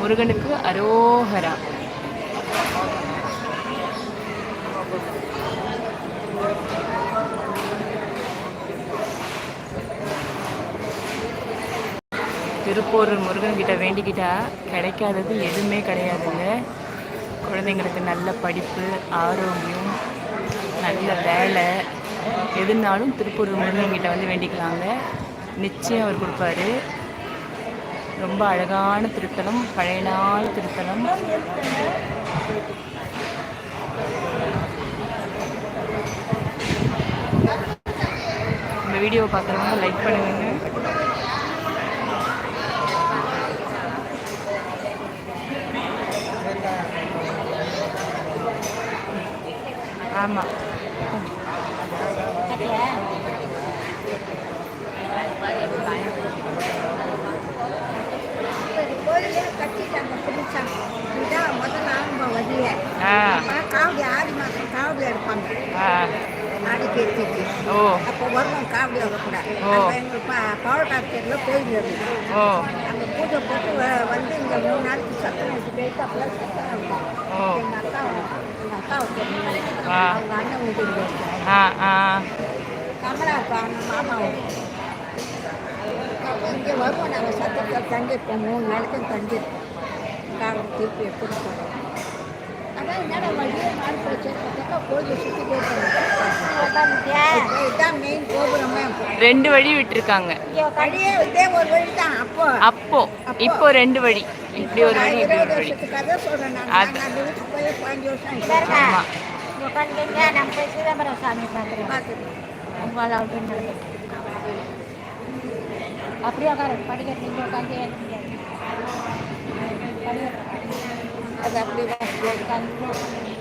முருகனுக்கு அரோகரா திருப்பூர் முருகன் கிட்ட வேண்டிக்கிட்டா கிடைக்காதது எதுவுமே கிடையாதுங்க. குழந்தைங்களுக்கு நல்ல படிப்பு ஆரோக்கியம் நல்ல வேலை. எதுனாலும் திருப்பூர் முருகன் கிட்ட வந்து வேண்டிக்கலாங்க. நிச்சயம் அவர் கொடுப்பாரு. ரொம்ப அழகான திருத்தலம் பழைய நாள் திருத்தலம். இந்த வீடியோவை பார்க்குறவங்க லைக் பண்ணுவீங்க ஆமாம் கட்டிட்டாங்க புதுசாக இதுதான் முதல்ல ஆரம்பம் வழிய காவடி ஆடி மாதம் காவடி எடுப்பாங்க ஆ ஆடி பேச்சுக்கு ஓ அப்போ வருவோம் காவடி வரக்கூடாது ஓ. அப்போ எங்கள் பா பவர்காப்டரில் கோயில் இருக்குது ஓ அங்கே பூஜை போட்டு வந்து இங்கே மூணு நாளைக்கு சத்தம் வச்சு போயிட்டு அப்போலாம் சத்தம் இருக்கும் எங்கள் அக்கா எங்கள் அக்காவை தெரியும். அவங்க அண்ணன் வீட்டுக்கு கமலா இங்கே வருவோம். நாங்கள் சத்தத்தில் தங்கியிருப்போம் மூணு நாளைக்கும் தங்கியிருப்போம் காவடி திருப்பி எப்படி போகிறோம் அதான் என்னடா வழியே மாறி போச்சு. பார்த்தா கோயில் சுற்றி போயிருக்காங்க இதுதான் மெயின் கோபுரமே ரெண்டு வழி விட்டுருக்காங்க. வழியே இதே ஒரு வழி தான் அப்போ. அப்போ. இப்போ ரெண்டு வழி. இப்படி ஒரு வழி இப்படி இருபது ஒரு வழி அது- நாங்கள் அந்த வீட்டுக்கு போய் பதினஞ்சு வருஷம் ஆயிடுச்சு. ஆமா. உட்காந்துங்க நம்ம போய் சிதம்பரம் சாமி பார்க்குறோம் உங்களால் அப்படின்னு அப்படியே உட்காரு. படிக்கட்டு நீங்கள் உட்காந்து ஏற அது அப்படியே உட்காந்து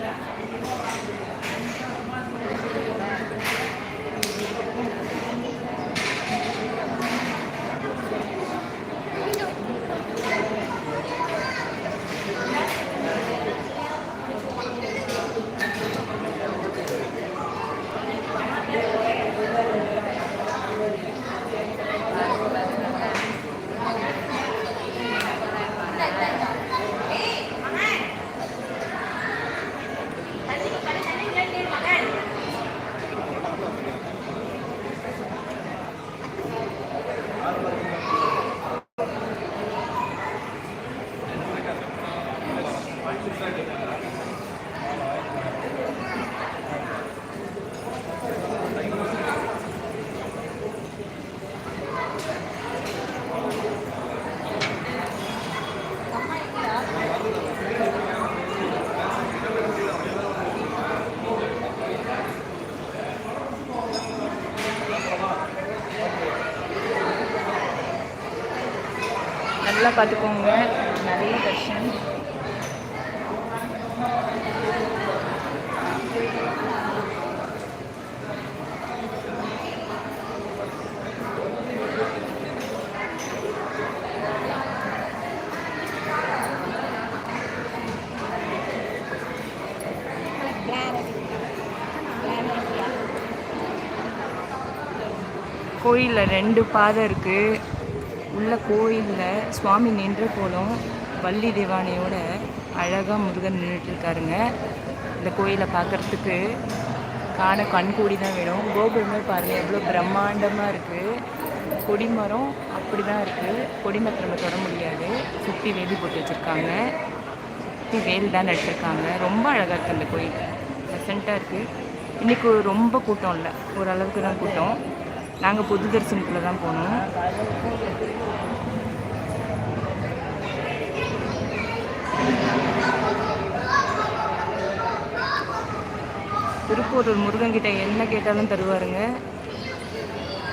நல்லா பார்த்துக்கோங்க. நிறைய கஷ்டம் கோயிலில் ரெண்டு பாதை இருக்குது உள்ள கோயிலில் சுவாமி நின்ற போலும் வள்ளி தேவானையோட அழகாக முருகன் நின்றுட்டு இருக்காருங்க இந்த கோயிலை பார்க்குறதுக்கு காண கண்கூடி தான் வேணும். கோபுரமே பாருங்கள் எவ்வளோ பிரம்மாண்டமாக இருக்குது கொடிமரம் அப்படி தான் இருக்குது கொடிமரத்தை நம்ம தொட முடியாது. சுற்றி வேலி போட்டு வச்சுருக்காங்க. சுற்றி வேல் தான் நட்டிருக்காங்க. ரொம்ப அழகாக இருக்குது அந்த கோயில் ப்ளசண்ட்டாக இருக்குது இன்றைக்கி ரொம்ப கூட்டம் இல்லை. ஓரளவுக்கு தான் கூட்டம். நாங்கள் புது தரிசனத்தில் தான் போனோம். திருப்பூர் முருகன்கிட்ட என்ன கேட்டாலும் தருவாருங்க.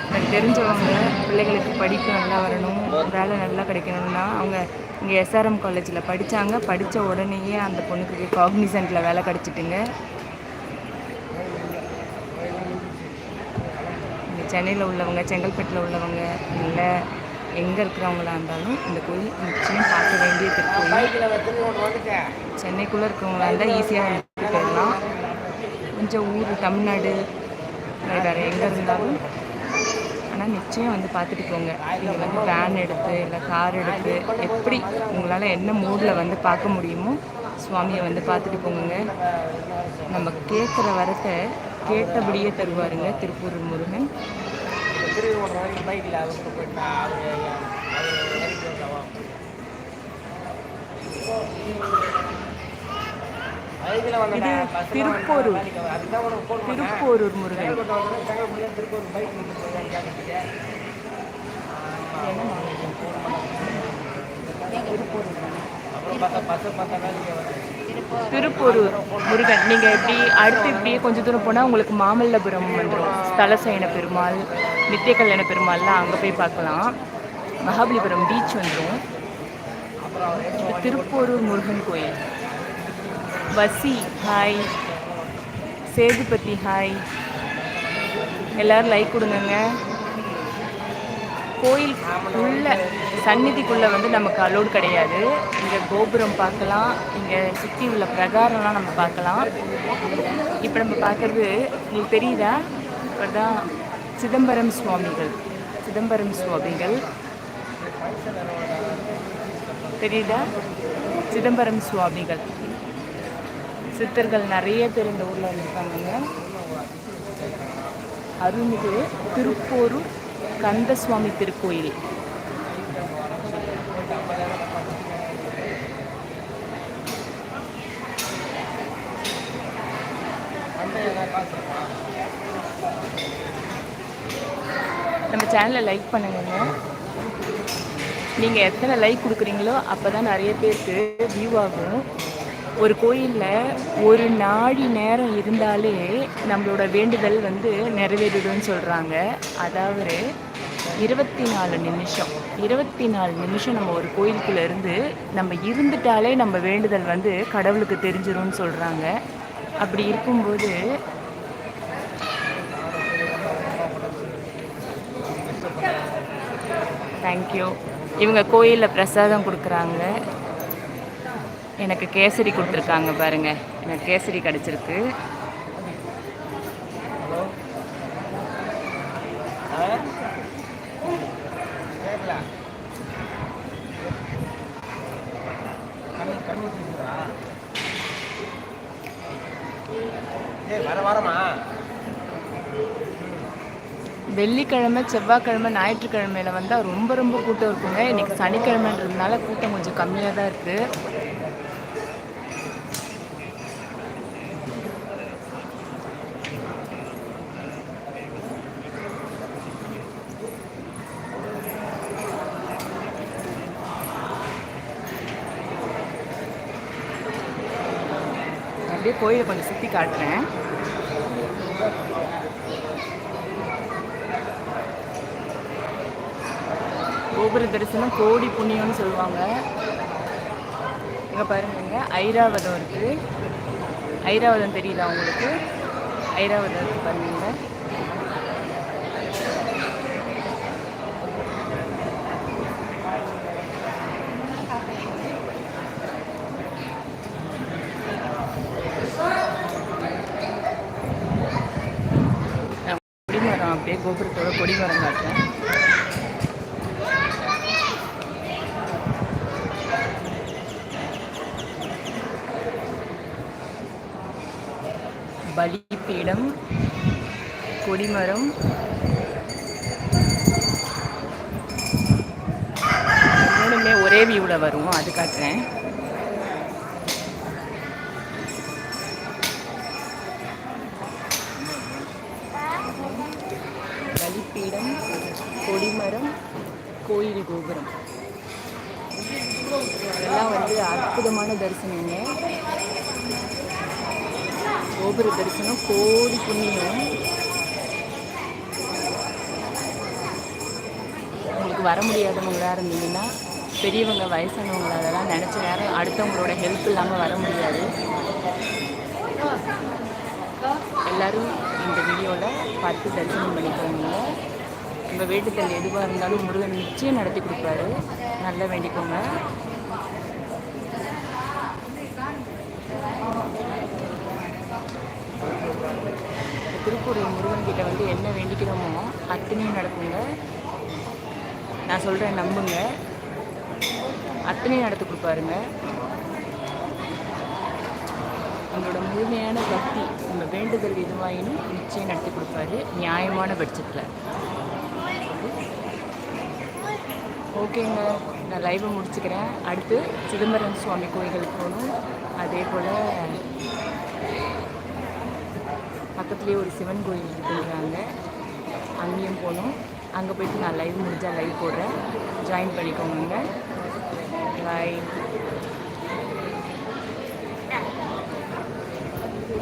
எனக்கு தெரிஞ்சவங்க பிள்ளைகளுக்கு படிப்பு நல்லா வரணும் வேலை நல்லா கிடைக்கணும்னா அவங்க இங்கே எஸ்ஆர்எம் காலேஜில் படித்தாங்க படித்த உடனேயே அந்த பொண்ணுக்கு காக்னிசன்ட்டில் வேலை கிடச்சிட்டுங்க. சென்னையில் உள்ளவங்க செங்கல்பட்டில் உள்ளவங்க இல்லை எங்கே இருக்கிறவங்களா இருந்தாலும் இந்த கோயில் நிச்சயம் பார்க்க வேண்டிய திருக்கோயில். சென்னைக்குள்ளே இருக்கிறவங்களா இருந்தால் ஈஸியாக வந்துட்டு போயிடலாம். கொஞ்சம் ஊர் தமிழ்நாடு வேறு வேறு எங்கே இருந்தாலும். ஆனால் நிச்சயம் வந்து பார்த்துட்டு போங்க. நீங்கள் வந்து வேன் எடுத்து இல்லை கார் எடுத்து எப்படி உங்களால் என்ன மூடில் வந்து பார்க்க முடியுமோ சுவாமியை வந்து பார்த்துட்டு போங்க நம்ம கேட்குற வரத்தை கேட்டபடியே தருவாருங்க திருப்பூர் முருகன். இது திருப்போரூர். திருப்போரூர் முருகன். என்ன திருப்பூர் முருகன் நீங்கள் இப்படி அடுத்து இப்படியே கொஞ்சம் தூரம் போனால் உங்களுக்கு மாமல்லபுரம் வந்துடும் ஸ்தலசயன பெருமாள் நித்திய கல்யாண பெருமாள்லாம் அங்கே போய் பார்க்கலாம். மகாபலிபுரம் பீச் வந்துடும் இது முருகன் கோயில். வசி ஹாய் சேதுபதி ஹாய் எல்லோரும் லைக் கொடுங்கங்க. கோயில் உள்ள சந்நிதிக்குள்ளே வந்து நமக்கு அலோடு கிடையாது. இங்கே கோபுரம் பார்க்கலாம். இங்கே சுற்றி உள்ள பிரகாரம்லாம் நம்ம பார்க்கலாம். இப்போ நம்ம பார்க்குறது உங்களுக்கு தெரியுதா? இப்போ தான் சிதம்பரம் சுவாமிகள். சிதம்பரம் சுவாமிகள். தெரியுதா? சிதம்பரம் சுவாமிகள். சித்தர்கள் நிறைய பேர் இந்த ஊரில் இருக்காங்க அருள்மிகு திருப்போரூர் கந்தசுவாமி திருக்கோயில். நம்ம சேனலை லைக் பண்ணுங்க. நீங்கள் எத்தனை லைக் கொடுக்குறீங்களோ அப்போ தான் நிறைய பேருக்கு வியூ ஆகும். ஒரு கோயிலில் ஒரு நாடி நேரம் இருந்தாலே நம்மளோட வேண்டுதல் வந்து நிறைவேறிடும்னு சொல்கிறாங்க அதாவது இருபத்தி நாலு நிமிஷம். இருபத்தி நாலு நிமிஷம் நம்ம ஒரு கோயிலுக்குள்ளே இருந்து நம்ம இருந்துட்டாலே நம்ம வேண்டுதல் வந்து கடவுளுக்கு தெரிஞ்சிரும்னு சொல்கிறாங்க அப்படி இருக்கும்போது தேங்க்யூ இவங்க கோயிலில் பிரசாதம் கொடுக்குறாங்க. எனக்கு கேசரி கொடுத்துருக்காங்க பாருங்க. எனக்கு கேசரி கிடச்சிருக்கு. வெள்ளிக்கிழமை செவ்வாய்க்கிழமை ஞாயிற்றுக்கிழமையில வந்தால் ரொம்ப ரொம்ப கூட்டம் இருக்குங்க. இன்னைக்கு சனிக்கிழமைன்றதுனால கூட்டம் கொஞ்சம் கம்மியாக தான் இருக்குது அப்படியே கோயிலை கொஞ்சம் சுற்றி காட்டுறேன். கோபுர தரிசனம் கோடி புண்ணியம்னு சொல்லுவாங்க. இங்கே பாருங்க ஐராவதம் இருக்குது ஐராவதம் தெரியுதா உங்களுக்கு? ஐராவதம் இருக்குது பாருங்க நான் கொடிமரம் அப்படியே கோபுரத்தோட கொடிமரம் காட்டுறேன் பலிப்பீடம் கொடிமரம் மூணுமே ஒரே வியூவில் வரும்? அது காட்டுறேன் பலிப்பீடம் கொடிமரம் கோயில் கோபுரம் இதெல்லாம் வந்து அற்புதமான தரிசனங்க. கோபுர தரிசனம் கோடி புண்ணியம். உங்களுக்கு வர முடியாதவங்களாக இருந்தீங்கன்னா பெரியவங்க வயசானவங்க அதெல்லாம் நினச்ச நேரம் அடுத்தவங்களோட ஹெல்ப் இல்லாமல் வர முடியாது. எல்லாரும் இந்த வீடியோவில் பார்த்து தரிசனம் பண்ணிக்கோங்க. உங்கள் வேண்டுதல் எதுவாக இருந்தாலும் முருகன் நிச்சயம் நடத்தி கொடுப்பாரு. நல்லா வேண்டிக்கோங்க. திருப்பூர் முருகன் கிட்ட வந்து என்ன வேண்டிக்கிறோமோ அத்தனையும் நடக்குங்க. நான் சொல்கிறேன் நம்புங்க. அத்தனையும் நடத்தி கொடுப்பாருங்க. உங்களோட முழுமையான பக்தி நம்ம வேண்டுதல் எதுவாயினும் நிச்சயம் நடத்தி கொடுப்பாரு. நியாயமான பட்சத்தில். ஓகேங்க. நான் லைவை முடிச்சுக்கிறேன். அடுத்து சிதம்பரம் சுவாமி கோயிலுக்கு போகணும். அதே போல் பக்கத்துலேயே ஒரு சிவன் கோயில் இருக்குங்கிறாங்க அங்கேயும் போகணும். அங்கே போயிட்டு நான் லைவ் முடிஞ்சால் லைவ் போடுறேன். ஜாயின் பண்ணிக்கோங்க. பாய்